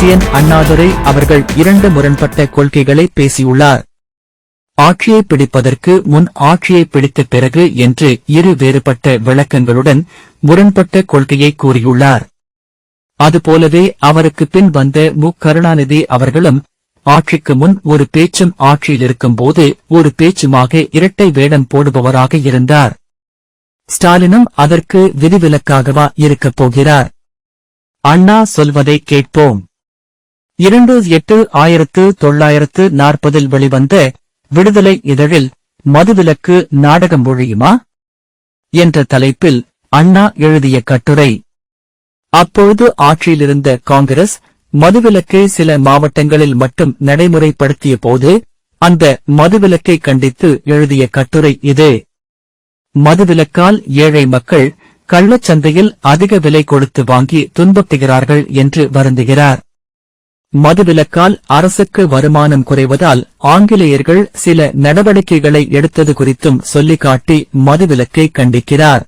தேசியன் அண்ணாதுரை அவர்கள் இரண்டு முரண்பட்ட கொள்கைகளை பேசியுள்ளார். ஆட்சியை பிடிப்பதற்கு முன் ஆட்சியை பிடித்த பிறகு என்று இரு வேறுபட்ட விளக்கங்களுடன் முரண்பட்ட கொள்கையை கூறியுள்ளார். அதுபோலவே அவருக்கு பின் வந்த மு. கருணாநிதி அவர்களும் ஆட்சிக்கு முன் ஒரு பேச்சும் ஆட்சியில் இருக்கும்போது ஒரு பேச்சுமாக இரட்டை வேடம் போடுபவராக இருந்தார். ஸ்டாலினும் அதற்கு விதிவிலக்காகவா இருக்கப் போகிறார். அண்ணா சொல்வதை கேட்போம். இரண்டு எட்டு ஆயிரத்து தொள்ளாயிரத்து நாற்பதில் வெளிவந்த விடுதலை இதழில் மதுவிலக்கு நாடகம் ஒழியுமா? என்ற தலைப்பில் அண்ணா எழுதிய கட்டுரை. அப்பொழுது ஆட்சியிலிருந்த காங்கிரஸ் மதுவிலக்கை சில மாவட்டங்களில் மட்டும் நடைமுறைப்படுத்திய போது அந்த மதுவிலக்கை கண்டித்து எழுதிய கட்டுரை இது. மதுவிலக்கால் ஏழை மக்கள் கள்ளச்சந்தையில் அதிக விலை கொடுத்து வாங்கி துன்பப்படுகிறார்கள் என்று வருந்துகிறார். மதுவிலக்கால் அரசுக்கு வருமானம் குறைவதால் ஆங்கிலேயர்கள் சில நடவடிக்கைகளை எடுத்தது குறித்தும் சொல்லிக்காட்டி மதுவிலக்கை கண்டிக்கிறார்.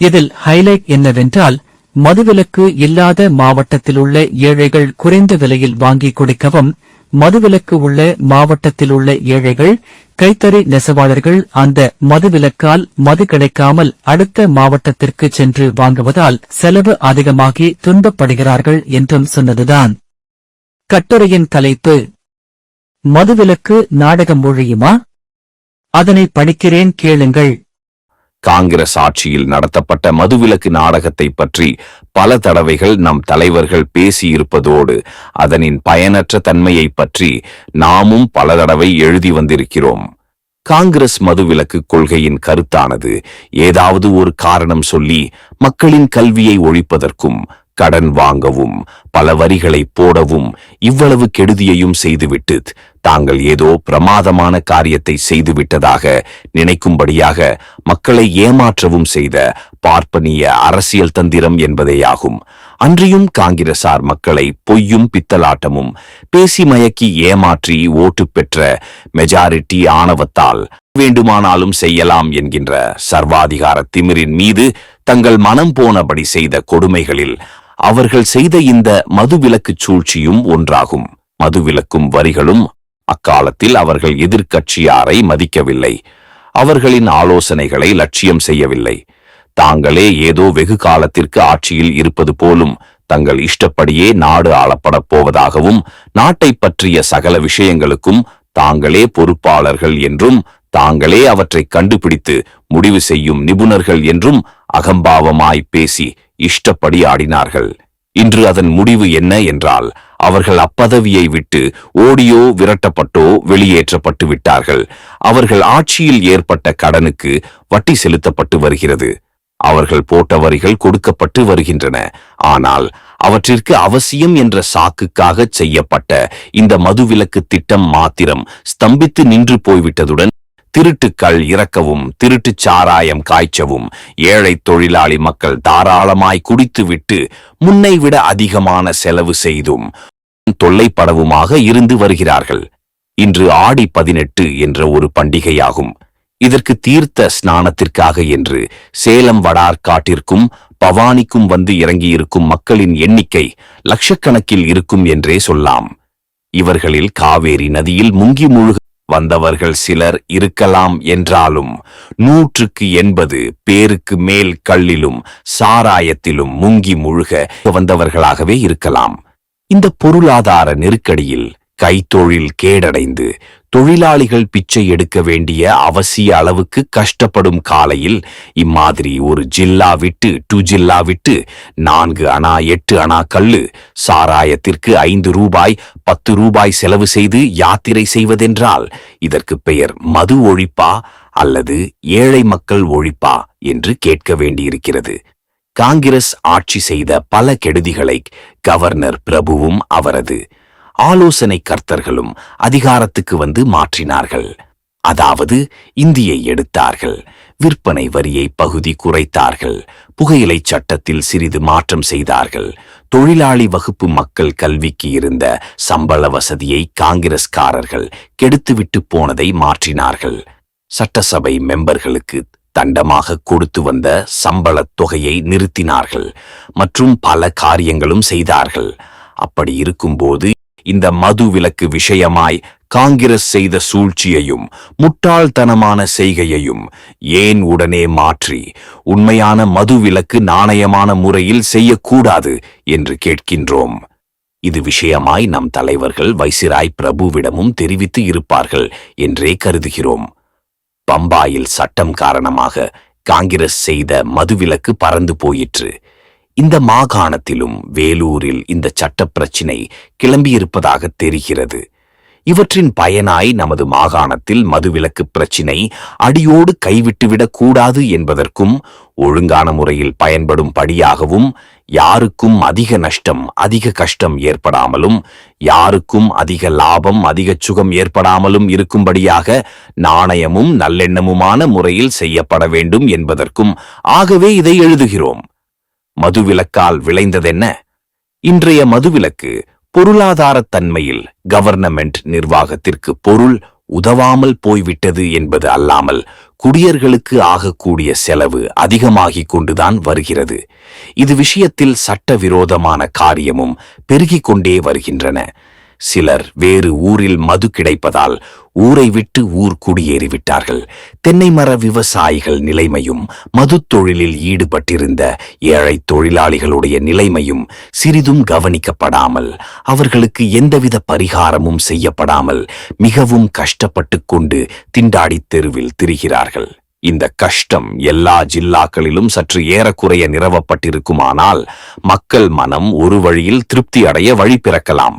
இதில் ஹைலைட் என்னவென்றால் மதுவிலக்கு இல்லாத மாவட்டத்திலுள்ள ஏழைகள் குறைந்த விலையில் வாங்கி குடிக்கவும் மதுவிலக்கு உள்ள மாவட்டத்திலுள்ள ஏழைகள் கைத்தறி நெசவாளர்கள் அந்த மதுவிலக்கால் மது கிடைக்காமல் அடுத்த மாவட்டத்திற்கு சென்று வாங்குவதால் செலவு அதிகமாகி துன்பப்படுகிறார்கள் என்றும் சொன்னதுதான். கட்டுரையின் தலைப்பு மதுவிலக்கு நாடகம் ஒழியுமா? அதனை படிக்கிறேன் கேளுங்கள். காங்கிரஸ் ஆட்சியில் நடத்தப்பட்ட மதுவிலக்கு நாடகத்தை பற்றி பல தடவைகள் நம் தலைவர்கள் பேசியிருப்பதோடு அதனின் பயனற்ற தன்மையை பற்றி நாமும் பல தடவை எழுதி வந்திருக்கிறோம். காங்கிரஸ் மதுவிலக்கு கொள்கையின் கருத்தானது ஏதாவது ஒரு காரணம் சொல்லி மக்களின் கல்வியை ஒழிப்பதற்கும் கடன் வாங்கவும் பல வரிகளை போடவும் இவ்வளவு கெடுதியையும் செய்துவிட்டு தாங்கள் ஏதோ பிரமாதமான காரியத்தை செய்துவிட்டதாக நினைக்கும்படியாக மக்களை ஏமாற்றவும் செய்த பார்ப்பனிய அரசியல் தந்திரம் என்பதேயாகும். அன்றியும் காங்கிரசார் மக்களை பொய்யும் பித்தலாட்டமும் பேசி மயக்கி ஏமாற்றி ஓட்டு பெற்ற மெஜாரிட்டி ஆணவத்தால் வேண்டுமானாலும் செய்யலாம் என்கின்ற சர்வாதிகார திமிரின் மீது தங்கள் மனம் போனபடி செய்த கொடுமைகளில் அவர்கள் செய்த இந்த மதுவிலக்கு சூழ்ச்சியும் ஒன்றாகும். மதுவிலக்கும் வரிகளும் அக்காலத்தில் அவர்கள் எதிர்க்கட்சியாரை மதிக்கவில்லை. அவர்களின் ஆலோசனைகளை லட்சியம் செய்யவில்லை. தாங்களே ஏதோ வெகு காலத்திற்கு ஆட்சியில் இருப்பது போலும் தங்கள் இஷ்டப்படியே நாடு ஆளப்படப் போவதாகவும் நாட்டை பற்றிய சகல விஷயங்களுக்கும் தாங்களே பொறுப்பாளர்கள் என்றும் தாங்களே அவற்றை கண்டுபிடித்து முடிவு செய்யும் நிபுணர்கள் என்றும் அகம்பாவமாய் பேசி இஷ்டப்படி ஆடினார்கள் இன்று அதன் முடிவு என்ன என்றால் அவர்கள் அப்பதவியை விட்டு ஓடியோ விரட்டப்பட்டோ வெளியேற்றப்பட்டு விட்டார்கள். அவர்கள் ஆட்சியில் ஏற்பட்ட கடனுக்கு வட்டி செலுத்தப்பட்டு வருகிறது. அவர்கள் போட்ட வரிகள் கொடுக்கப்பட்டு வருகின்றன. ஆனால் அவற்றிற்கு அவசியம் என்ற சாக்குக்காக செய்யப்பட்ட இந்த மதுவிலக்கு திட்டம் மாத்திரம் ஸ்தம்பித்து நின்று போய்விட்டதுடன் திருட்டுக்கள் இறக்கவும் திருட்டுச் சாராயம் காய்ச்சவும் ஏழை தொழிலாளி மக்கள் தாராளமாய் குடித்துவிட்டு முன்னை விட அதிகமான செலவு செய்தும் தொல்லைப்படவுமாக இருந்து வருகிறார்கள். இன்று ஆடி பதினெட்டு என்ற ஒரு பண்டிகையாகும். இதற்கு தீர்த்த ஸ்நானத்திற்காக என்று சேலம் வடார்காட்டிற்கும் பவானிக்கும் வந்து இறங்கியிருக்கும் மக்களின் எண்ணிக்கை லட்சக்கணக்கில் இருக்கும் என்றே சொல்லாம். இவர்களில் காவேரி நதியில் முங்கி முழுக வந்தவர்கள் சிலர் இருக்கலாம் என்றாலும் நூற்றுக்கு எண்பது பேருக்கு மேல் கல்லிலும் சாராயத்திலும் முங்கி முழுக வந்தவர்களாகவே இருக்கலாம். இந்த பொருளாதார நெருக்கடியில் கைத்தொழில் கேடடைந்து தொழிலாளிகள் பிச்சை எடுக்க வேண்டிய அவசிய அளவுக்கு கஷ்டப்படும் காலையில் இம்மாதிரி ஒரு ஜில்லா விட்டு டு ஜில்லா விட்டு நான்கு அணா எட்டு அணா கல்லு சாராயத்திற்கு ஐந்து ரூபாய் பத்து ரூபாய் செலவு செய்து யாத்திரை செய்வதென்றால் இதற்கு பெயர் மது ஒழிப்பா அல்லது ஏழை மக்கள் ஒழிப்பா என்று கேட்க வேண்டியிருக்கிறது. காங்கிரஸ் ஆட்சி செய்த பல கெடுதிகளை கவர்னர் பிரபுவும் அவரது. ஆலோசனை கர்த்தர்களும் அதிகாரத்துக்கு வந்து மாற்றினார்கள். அதாவது இந்தியை எடுத்தார்கள். விற்பனை வரியை பகுதி குறைத்தார்கள். புகையிலை சட்டத்தில் சிறிது மாற்றம் செய்தார்கள். தொழிலாளி வகுப்பு மக்கள் கல்விக்கு இருந்த சம்பள வசதியை காங்கிரஸ்காரர்கள் கெடுத்துவிட்டு போனதை மாற்றினார்கள். சட்டசபை மெம்பர்களுக்கு தண்டமாக கொடுத்து வந்த சம்பளத் தொகையை நிறுத்தினார்கள். மற்றும் பல காரியங்களும் செய்தார்கள். அப்படி இருக்கும்போது இந்த மது விலக்கு விஷயமாய் காங்கிரஸ் செய்த சூழ்ச்சியையும் முட்டாள்தனமான செய்கையையும் ஏன் உடனே மாற்றி உண்மையான மது விலக்கு நாணயமான முறையில் செய்யக்கூடாது என்று கேட்கின்றோம். இது விஷயமாய் நம் தலைவர்கள் வைசிராய் பிரபுவிடமும் தெரிவித்து இருப்பார்கள் என்றே கருதுகிறோம். பம்பாயில் சட்டம் காரணமாக காங்கிரஸ் செய்த மதுவிலக்கு பறந்து போயிற்று. இந்த மாகாணத்திலும் வேலூரில் இந்த சட்ட பிரச்சினை கிளம்பியிருப்பதாக தெரிகிறது. இவற்றின் பயனாய் நமது மாகாணத்தில் மதுவிலக்கு பிரச்சினை அடியோடு கைவிட்டுவிடக் கூடாது என்பதற்கும் ஒழுங்கான முறையில் பயன்படும் படியாகவும் யாருக்கும் அதிக நஷ்டம் அதிக கஷ்டம் ஏற்படாமலும் யாருக்கும் அதிக லாபம் அதிக சுகம் ஏற்படாமலும் இருக்கும்படியாக நாணயமும் நல்லெண்ணமுமான முறையில் செய்யப்பட வேண்டும் என்பதற்கும் ஆகவே இதை எழுதுகிறோம். மதுவிலக்கால் விளைந்ததென்ன? இன்றைய மதுவிலக்கு பொருளாதாரத் தன்மையில் கவர்னமெண்ட் நிர்வாகத்திற்கு பொருள் உதவாமல் போய்விட்டது என்பது அல்லாமல் குடியர்களுக்கு ஆகக்கூடிய செலவு அதிகமாகிக் கொண்டுதான் வருகிறது. இது விஷயத்தில் சட்டவிரோதமான காரியமும் பெருகிக் கொண்டே வருகின்றன. சிலர் வேறு ஊரில் மது கிடைப்பதால் ஊரை விட்டு ஊர் குடியேறிவிட்டார்கள். தென்னை மர விவசாயிகள் நிலைமையும் மது தொழிலில் ஈடுபட்டிருந்த ஏழை தொழிலாளிகளுடைய நிலைமையும் சிறிதும் கவனிக்கப்படாமல் அவர்களுக்கு எந்தவித பரிகாரமும் செய்யப்படாமல் மிகவும் கஷ்டப்பட்டு கொண்டு திண்டாடித் தெருவில் திரிகிறார்கள். இந்த கஷ்டம் எல்லா ஜில்லாக்களிலும் சற்று ஏறக்குறைய நிறவப்பட்டிருக்குமானால் மக்கள் மனம் ஒரு வழியில் திருப்தி அடைய வழி பிறக்கலாம்.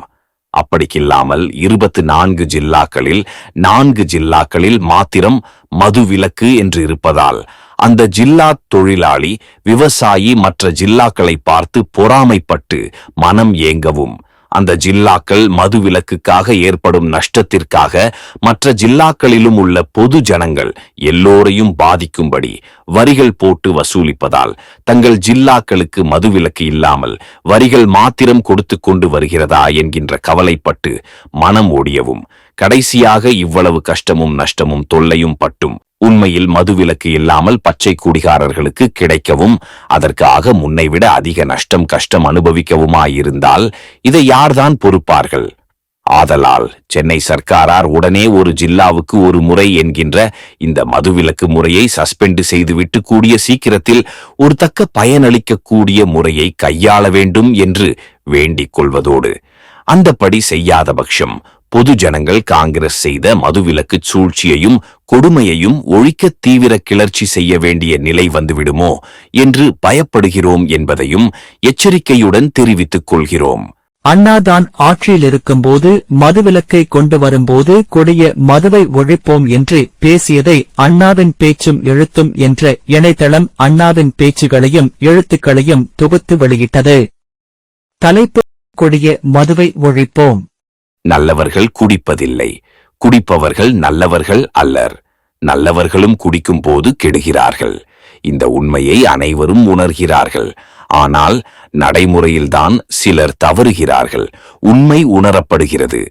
அப்படிக்கில்லாமல் இருபத்து நான்கு ஜில்லாக்களில் நான்கு ஜில்லாக்களில் மாத்திரம் மது விலக்கு என்று இருப்பதால் அந்த ஜில்லா தொழிலாளி விவசாயி மற்ற ஜில்லாக்களை பார்த்து பொறாமைப்பட்டு மனம் ஏங்கவும். அந்த ஜில்லாக்கள் மது விலக்குக்காக ஏற்படும் நஷ்டத்திற்காக மற்ற ஜில்லாக்களிலும் உள்ள பொது ஜனங்கள் எல்லோரையும் பாதிக்கும்படி வரிகள் போட்டு வசூலிப்பதால் தங்கள் ஜில்லாக்களுக்கு மதுவிலக்கு இல்லாமல் வரிகள் மாத்திரம் கொடுத்து கொண்டு வருகிறதா என்கின்ற கவலைப்பட்டு மனம் ஓடியவும் கடைசியாக இவ்வளவு கஷ்டமும் நஷ்டமும் தொல்லையும் பட்டும் உண்மையில் மதுவிலக்கு இல்லாமல் பச்சை குடிகாரர்களுக்கு கிடைக்கவும் அதற்காக முன்னைவிட அதிக நஷ்டம் கஷ்டம் அனுபவிக்கவுமாயிருந்தால் இதை யார்தான் பொறுப்பார்கள்? ஆதலால் சென்னை சர்க்காரார் உடனே ஒரு ஜில்லாவுக்கு ஒரு முறை என்கின்ற இந்த மதுவிலக்கு முறையை சஸ்பெண்ட் செய்துவிட்டு கூடிய சீக்கிரத்தில் ஒரு தக்க பயனளிக்கக்கூடிய முறையை கையாள வேண்டும் என்று வேண்டிக் கொள்வதோடு அந்தப்படி செய்யாத பட்சம் பொது ஜனங்கள் காங்கிரஸ் செய்த மதுவிலக்கு சூழ்ச்சியையும் கொடுமையையும் ஒழிக்க தீவிர கிளர்ச்சி செய்ய வேண்டிய நிலை வந்துவிடுமோ என்று பயப்படுகிறோம் என்பதையும் எச்சரிக்கையுடன் தெரிவித்துக் கொள்கிறோம். அண்ணாதான் ஆட்சியில் இருக்கும்போது மதுவிலக்கை கொண்டு வரும்போது கொடிய மதுவை ஒழிப்போம் என்று பேசியதை அண்ணாவின் பேச்சும் எழுத்தும் என்ற இணையதளம் அண்ணாவின் பேச்சுகளையும் எழுத்துக்களையும் தொகுத்து வெளியிட்டது. தலைப்பு கொடிய மதுவை ஒழிப்போம். நல்லவர்கள் குடிப்பதில்லை. குடிப்பவர்கள் நல்லவர்கள் அல்லர். நல்லவர்களும் குடிக்கும் போது கெடுகிறார்கள். இந்த உண்மையை அனைவரும் உணர்கிறார்கள். ஆனால் நடைமுறையில்தான் சிலர் தவறுகிறார்கள். உண்மை உணரப்படுகிறது.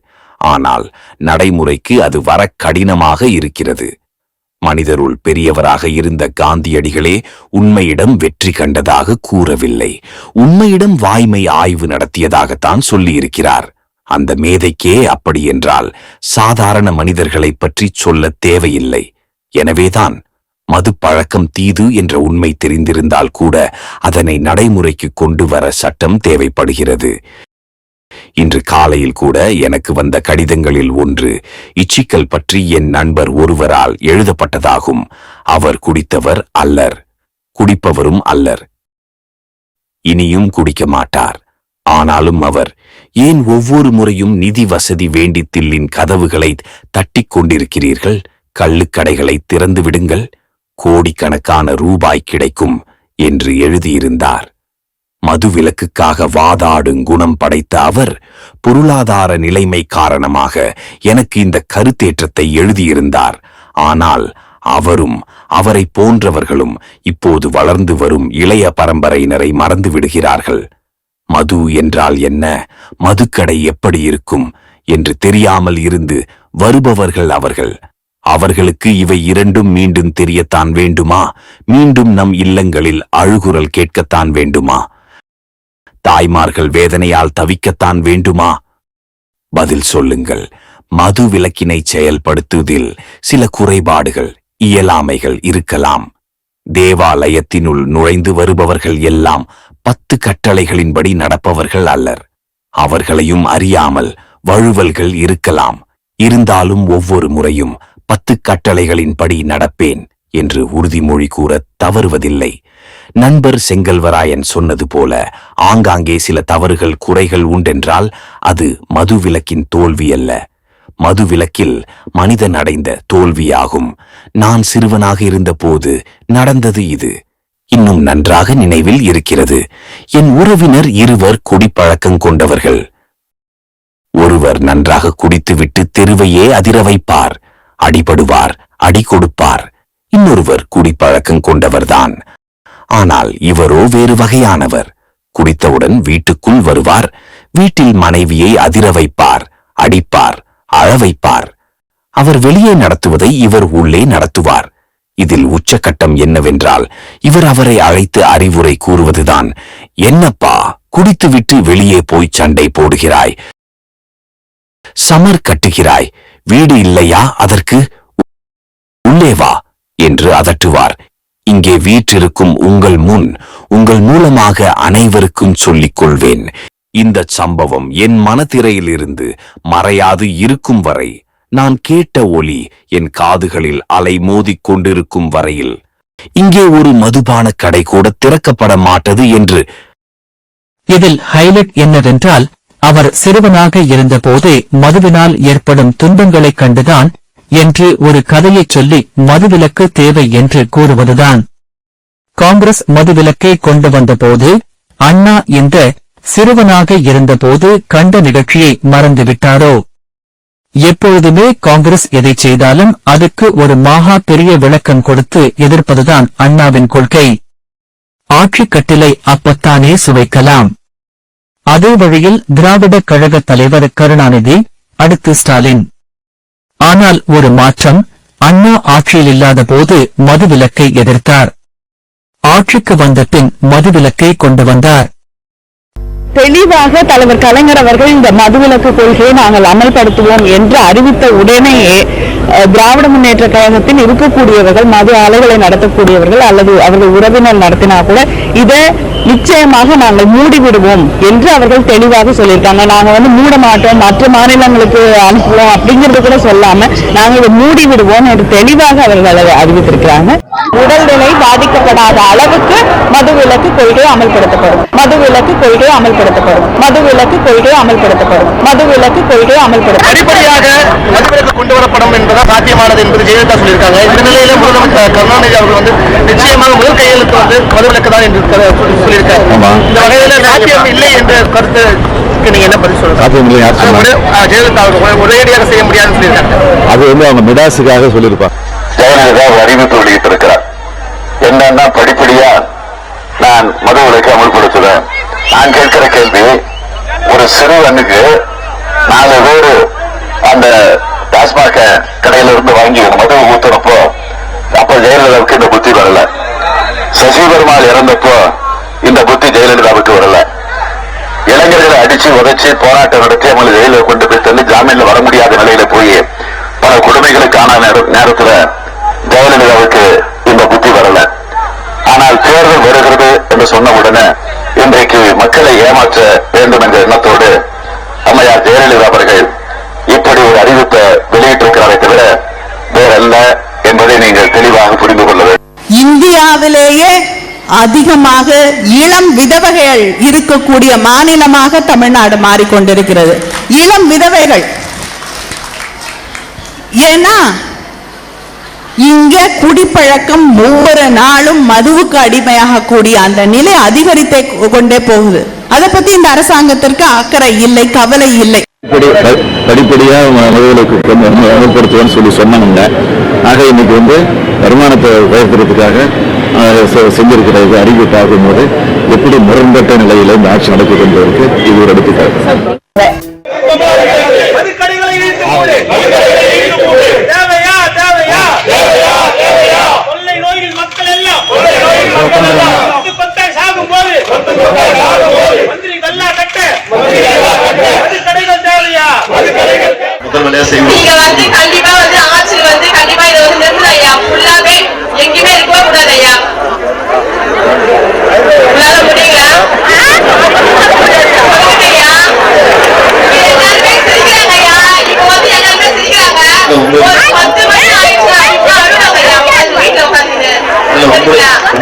ஆனால் நடைமுறைக்கு அது வர கடினமாக இருக்கிறது. மனிதருள் பெரியவராக இருந்த காந்தியடிகளே உண்மையிடம் வெற்றி கண்டதாக கூறவில்லை. உண்மையிடம் வாய்மை ஆய்வு நடத்தியதாகத்தான் சொல்லியிருக்கிறார். அந்த மேதைக்கே அப்படி என்றால் சாதாரண மனிதர்களைப் பற்றி சொல்ல தேவையில்லை. எனவேதான் மது பழக்கம் தீது என்ற உண்மை தெரிந்திருந்தால் கூட அதனை நடைமுறைக்கு கொண்டு வர சட்டம் தேவைப்படுகிறது. இன்று காலையில் கூட எனக்கு வந்த கடிதங்களில் ஒன்று இச்சிக்கல் பற்றி என் நண்பர் ஒருவரால் எழுதப்பட்டதாகும். அவர் குடித்தவர் அல்லர். குடிப்பவரும் அல்லர். இனியும் குடிக்க மாட்டார். ஆனாலும் அவர் ஏன் ஒவ்வொரு முறையும் நிதி வசதி வேண்டி தில்லின் கதவுகளை தட்டிக் கொண்டிருக்கிறீர்கள்? கள்ளுக்கடைகளை திறந்து விடுங்கள். கோடிக்கணக்கான ரூபாய் கிடைக்கும் என்று எழுதியிருந்தார். மதுவிலக்குக்காக வாதாடும் குணம் படைத்த அவர் பொருளாதார நிலைமை காரணமாக எனக்கு இந்த கருத்தேற்றத்தை எழுதியிருந்தார். ஆனால் அவரும் அவரை போன்றவர்களும் இப்போது வளர்ந்து வரும் இளைய பரம்பரையினரை மறந்து விடுகிறார்கள் மது என்றால் என்ன? மதுக்கடை எப்படி இருக்கும் என்று தெரியாமல் இருந்து வருபவர்கள் அவர்கள். அவர்களுக்கு இவை இரண்டும் மீண்டும் தெரியத்தான் வேண்டுமா? மீண்டும் நம் இல்லங்களில் அழுகுரல் கேட்கத்தான் வேண்டுமா? தாய்மார்கள் வேதனையால் தவிக்கத்தான் வேண்டுமா? பதில் சொல்லுங்கள். மது விலக்கினை செயல்படுத்துவதில் சில குறைபாடுகள் இயலாமைகள் இருக்கலாம். தேவாலயத்தினுள் நுழைந்து வருபவர்கள் எல்லாம் பத்து கட்டளைகளின்படி நடப்பவர்கள் அல்லர். அவர்களையும் அறியாமல் வழுவல்கள் இருக்கலாம். இருந்தாலும் ஒவ்வொரு முறையும் பத்து கட்டளைகளின்படி நடப்பேன் என்று உறுதிமொழி கூற தவறுவதில்லை. நண்பர் செங்கல்வராயன் சொன்னது போல ஆங்காங்கே சில தவறுகள் குறைகள் உண்டென்றால் அது மதுவிலக்கின் தோல்வி அல்ல. மதுவிலக்கில் மனிதன் அடைந்த தோல்வியாகும். நான் சிறுவனாக இருந்தபோது நடந்தது இது. இன்னும் நன்றாக நினைவில் இருக்கிறது. என் உறவினர் இருவர் குடிப்பழக்கம் கொண்டவர்கள். ஒருவர் நன்றாக குடித்துவிட்டு தெருவையே அதிர வைப்பார். அடிபடுவார் அடி கொடுப்பார். இன்னொருவர் குடிப்பழக்கம் கொண்டவர்தான். ஆனால் இவரோ வேறு வகையானவர். குடித்தவுடன் வீட்டுக்குள் வருவார். வீட்டில் மனைவியை அதிர வைப்பார் அடிப்பார் அழ வைப்பார். அவர் வெளியே நடத்துவதை இவர் உள்ளே நடத்துவார். இதில் உச்சக்கட்டம் என்னவென்றால் இவர் அவரை அழைத்து அறிவுரை கூறுவதுதான். என்னப்பா குடித்துவிட்டு வெளியே போய் சண்டை போடுகிறாய்? சமர் கட்டுகிறாய். வீடு இல்லையா அதற்கு? உள்ளே வா என்று அதட்டுவார். இங்கே வீற்றிருக்கும் உங்கள் முன் உங்கள் மூலமாக அனைவருக்கும் சொல்லிக் கொள்வேன். இந்த சம்பவம் என் மனத்திரையிலிருந்து மறையாது இருக்கும் வரை நான் கேட்ட ஒலி என் காதுகளில் அலை மோதிக் கொண்டிருக்கும் வரையில் இங்கே ஒரு மதுபான கடை கூட திறக்கப்பட மாட்டது என்று. இதில் ஹைலைட் என்னவென்றால் அவர் சிறுவனாக இருந்தபோது மதுவினால் ஏற்படும் துன்பங்களைக் கண்டுதான் என்று ஒரு கதையைச் சொல்லி மதுவிலக்கு தேவை என்று கூறுவதுதான். காங்கிரஸ் மதுவிலக்கை கொண்டு வந்தபோது அண்ணா இந்த சிறுவனாக இருந்தபோது கண்ட நிகழ்ச்சியை மறந்துவிட்டாரோ? எப்பொழுதுமே காங்கிரஸ் எதை செய்தாலும் அதுக்கு ஒரு மாகா பெரிய விளக்கம் கொடுத்து எதிர்ப்பதுதான் அண்ணாவின் கொள்கை. ஆட்சிக் கட்டிலை அப்பத்தானே சுவைக்கலாம். அதே வழியில் திராவிட கழக தலைவர் கருணாநிதி அடுத்து ஸ்டாலின். ஆனால் ஒரு மாற்றம் அண்ணா ஆட்சியில் இல்லாத போது மதுவிலக்கை எதிர்த்தார். ஆட்சிக்கு வந்த பின் மதுவிலக்கை கொண்டு வந்தார். தெளிவாக தலைவர் கலைஞர் அவர்கள் இந்த மதுவிலக்கு கொள்கையை நாங்கள் அமல்படுத்துவோம் என்று அறிவித்த உடனேயே திராவிட முன்னேற்ற கழகத்தில் இருக்கக்கூடியவர்கள் மது ஆலைகளை நடத்தக்கூடியவர்கள் அல்லது அவர்கள் உறவினர் நடத்தினா கூட இதை நிச்சயமாக நாங்கள் மூடிவிடுவோம் என்று அவர்கள் தெளிவாக சொல்லியிருக்காங்க. நாங்க வந்து மூட மாட்டோம் மற்ற மாநிலங்களுக்கு அனுப்புவோம் அப்படிங்கறது கூட சொல்லாம நாங்க இதை மூடி விடுவோம் என்று தெளிவாக அவர்கள் அறிவித்திருக்கிறாங்க. உடல்நிலை பாதிக்கப்படாத அளவுக்கு மது விலக்கு கொள்கை அமல்படுத்தப்படும். மது கொள்கை அமல்படுத்தப்படும். மதுவிலக்கு கொள்கை அமல்படுத்தப்படும். மதுவிலக்கு கொள்கை அமல்படுத்தப்படும். அடிப்படையாக மதுவிலக்கு கொண்டு வரப்படும் என்பது சாத்தியமானது என்பது ஜெயலலிதா சொல்லியிருக்காங்க. இந்த நிலையில முதலமைச்சர் கருணாநிதி அவர்கள் வந்து நிச்சயமாக முதல் கையெழுத்து வந்து மதுவிலக்கு தான் என்று சொல்லியிருக்காரு. இந்த வகையில சாத்தியம் இல்லை என்ற கருத்துக்கு நீங்க என்ன பதில் சொல்லுங்க? ஜெயலலிதா அவர்கள் ஒரேடியாக செய்ய முடியாதுன்னு சொல்லியிருக்காங்க. அது வந்து அவங்க மிடாஸுக்காக சொல்லியிருப்பாங்க ஜெயலலிதா ஒரு அறிவிப்பு வெளியிட்டிருக்கிறார். என்னன்னா படிப்படியா நான் மது விலக்கு அமல்படுத்துவேன். நான் கேட்கிற கேள்வி ஒரு சிறுவனுக்கு நாலு பேர் அந்த டாஸ்மாக கடையில இருந்து வாங்கி மது ஊத்துறப்போ அப்ப ஜெயலலிதாவுக்கு இந்த புத்தி வரல. சசி பெருமாள் இறந்தப்போ இந்த புத்தி ஜெயலலிதாவுக்கு வரல. இளைஞர்களை அடிச்சு உதைச்சு போராட்டம் நடத்தி அவங்களை ஜெயில கொண்டு போய் தள்ளி ஜாமீன்ல வர முடியாத நிலையில போய் பல கொடுமைகளுக்கான நேரத்துல ஜெயலலிதாவுக்கு இந்த புத்தி வரல. ஆனால் தேர்தல் வருகிறது என்று சொன்ன உடனே இன்றைக்கு மக்களை ஏமாற்ற வேண்டும் என்ற எண்ணத்தோடு அம்மையார் ஜெயலலிதா அவர்கள் இப்படி ஒரு அறிவிப்பை வெளியிட்டிருக்கிறாரே தவிர வேறல்ல என்பதை நீங்கள் தெளிவாக புரிந்து கொள்ள வேண்டும். இந்தியாவிலேயே அதிகமாக இளம் விதவைகள் இருக்கக்கூடிய மாநிலமாக தமிழ்நாடு மாறிக்கொண்டிருக்கிறது. இளம் விதவைகள். ஏன்னா இங்க குடிப்பழக்கம் ஒவ்வொரு நாளும் மதுவுக்கு அடிமையாக கூடிய அந்த நிலை அதிகரித்தே கொண்டே போகுது. அதை பத்தி இந்த அரசாங்கத்திற்கு அக்கறை இல்லை கவலை இல்லை. படிப்படியா மதுவிலக்கு அமல்படுத்துவேன்னு சொல்லி சொன்னாங்க. ஆக இன்னைக்கு வந்து வருமானத்தை உயர்த்துறதுக்காக ஆஹ், செ- செஞ்சிருக்கிற இது அறிவு பார்க்கும்போது எப்படி முரண்பட்ட நிலையில இந்த ஆட்சி நடக்குது என்பதற்கு இது ஒரு எடுத்துக்காட்டு மதுக்கடைகளை இழுத்து மூடு தேவையா தேவையா கொள்ளை நோயில் மக்கள் எல்லாம் கொத்து கொத்தா சாகும் போது மந்திரி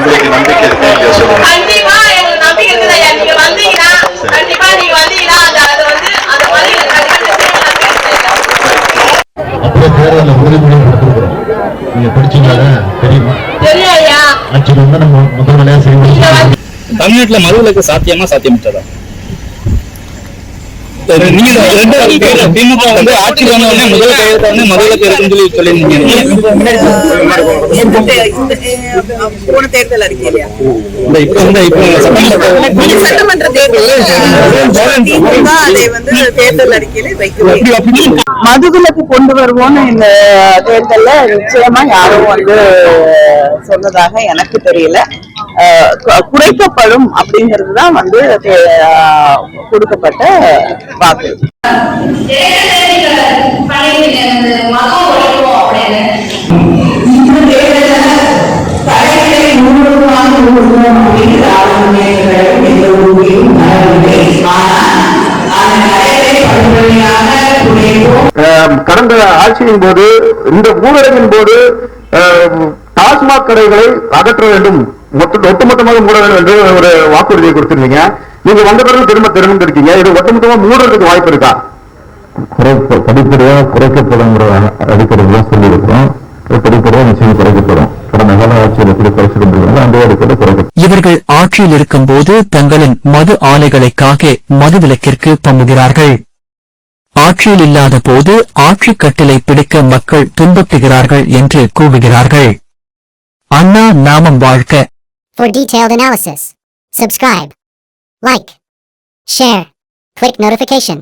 உங்களுக்கு நம்பிக்கை இருக்கு இல்லையா சொல்லுங்க கண்டிப்பா எங்களுக்கு நம்பிக்கை இருக்குது ஐயா நீங்க வந்தீங்கன்னா கண்டிப்பா நீங்க வந்தீங்கன்னா அந்த அது வந்து அந்த மாதிரி கண்டிப்பா அப்படியே தேர்தலில் உறுதிமொழியும் கொடுத்துருக்குறோம் நீங்க படிச்சீங்களா தெரியுமா? தெரியும் ஐயா நம்ம முதல் வேலையாக செய்வோம் தமிழ்நாட்டுல மதுவிலக்கு சாத்தியமா பேர் திமுக வந்து ஆட்சிக்கு வந்த முதல் கையெழுத்த வந்து இருக்குன்னு சொல்லி சொல்லியிருந்தீங்க போன தேர்தல் அறிக்கையிலையா இந்த இப்ப வந்து இப்ப சட்டமன்ற தேர்தல் திமுக அதை வந்து தேர்தல் அறிக்கையில வைக்கவே மதுவிலக்கு கொண்டு வருவோம்னு இந்த தேர்தல்ல நிச்சயமா யாரும் வந்து சொன்னதாக எனக்கு தெரியல. குறைக்கப்படும் அப்படிங்கிறது தான் வந்து கொடுக்கப்பட்ட வாக்கு. கடந்த ஆட்சியின் போது இந்த ஊரடங்கின் போது டாஸ்மாக் கடைகளை அகற்ற வேண்டும். மொத்த ஒட்டுமொத்தமாக மூட வேண்டும் என்று ஒரு வாக்குறுதியை கொடுத்திருந்தீங்க. நீங்க வந்த பிறகு திரும்ப திறந்திருக்கீங்க இது ஒட்டுமொத்தமா மூடுறதுக்கு வாய்ப்பு இருக்கா? படிப்படியாக குறைக்கப்படுங்கிற அடிப்படையில் சொல்லியிருக்கிறோம். படிப்படியாக நிச்சயம் குறைக்கப்படும். கடந்த கால ஆட்சியில் எப்படி அந்த அடிப்படையில் குறைக்கப்படும். இவர்கள் ஆட்சியில் இருக்கும்போது தங்களின் மது ஆலைகளுக்காக மதுவிலக்கிற்கு பம்முகிறார்கள் ஆட்சியில் இல்லாத போது ஆட்சி கட்டிலை பிடிக்க மக்கள் துன்புறுகிறார்கள் என்று கூவுகிறார்கள் அண்ணா நாமம் வாழ்க்க For detailed analysis, subscribe, like, share, click notification.